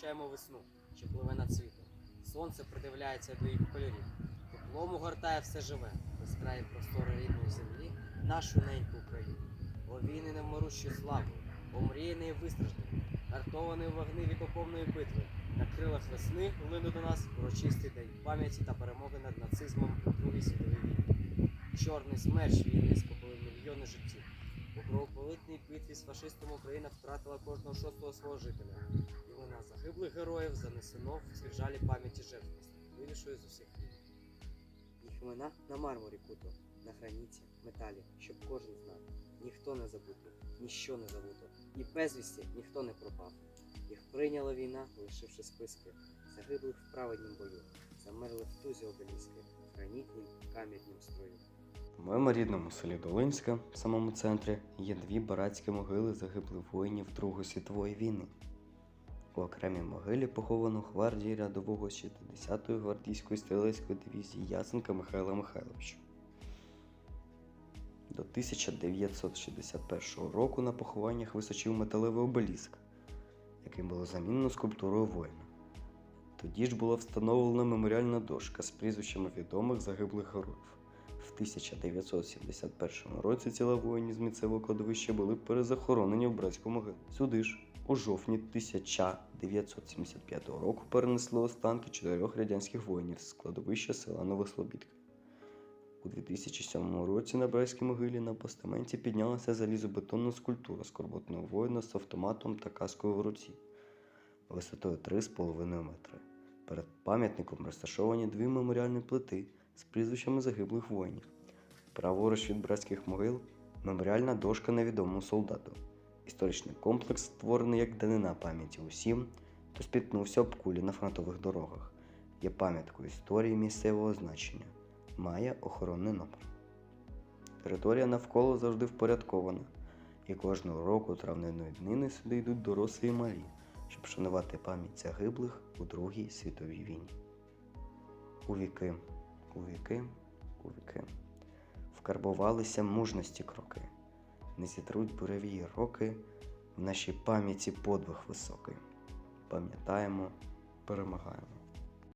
зустрічаємо весну, що пливе над світом. Сонце придивляється до їх кольорів. Теплом огортає все живе, безкраї простори рідної землі, нашу неньку Україну. О війни славою, омріяний і вистражданий, гартований у вогни вікоповної битви. На крилах весни лину до нас урочистий день пам'яті та перемоги над нацизмом у Другій світовій війні. Чорний смерч війни скопили мільйони життів. У кровополитній битві з фашистом Україна втратила кожного шостого свого жителя. Імена загиблих героїв занесено в скрижалі пам'яті жертв, вирішує з усіх війн. Їх імена на мармурі куто, на граніті, металі, щоб кожен знав. Ніхто не забутий, ніщо не забуто, і безвісті ніхто не пропав. Їх прийняла війна, лишивши списки, загиблих в праведнім бою, замерли в тузі обеліски, в гранітнім кам'янім строю. У моєму рідному селі Долинська, в самому центрі, є дві братські могили загиблих воїнів Другої світової війни. У окремій могилі поховано гвардії рядового 60-ї гвардійської стрілецької дивізії Яценка Михайла Михайловича. До 1961 року на похованнях височив металевий обеліск, який було замінено скульптурою воїна. Тоді ж була встановлена меморіальна дошка з прізвищами відомих загиблих героїв. В 1971 році тіла воїнів місцевого кладовища були перезахоронені в братську могилу. Сюди ж у жовтні 1975 року перенесли останки чотирьох радянських воїнів з кладовища села Новослобідка. У 2007 році на братській могилі на постаменті піднялася залізобетонна скульптура скорботного воїна з автоматом та каскою в руці висотою 3,5 метри. Перед пам'ятником розташовані дві меморіальні плити з прізвищами загиблих воїнів. Праворуч від братських могил меморіальна дошка невідомому солдату. Історичний комплекс створений як данина пам'яті усім, хто спіткнувся об кулі на фронтових дорогах. Є пам'яткою історії місцевого значення. Має охоронний номер. Територія навколо завжди впорядкована, і кожного року травневої днини сюди йдуть дорослі і малі, щоб шанувати пам'ять загиблих у Другій світовій війні. У віки, у віки, у віки вкарбувалися мужності кроки, не зітруть буревії роки в нашій пам'яті подвиг високий. Пам'ятаємо, перемагаємо.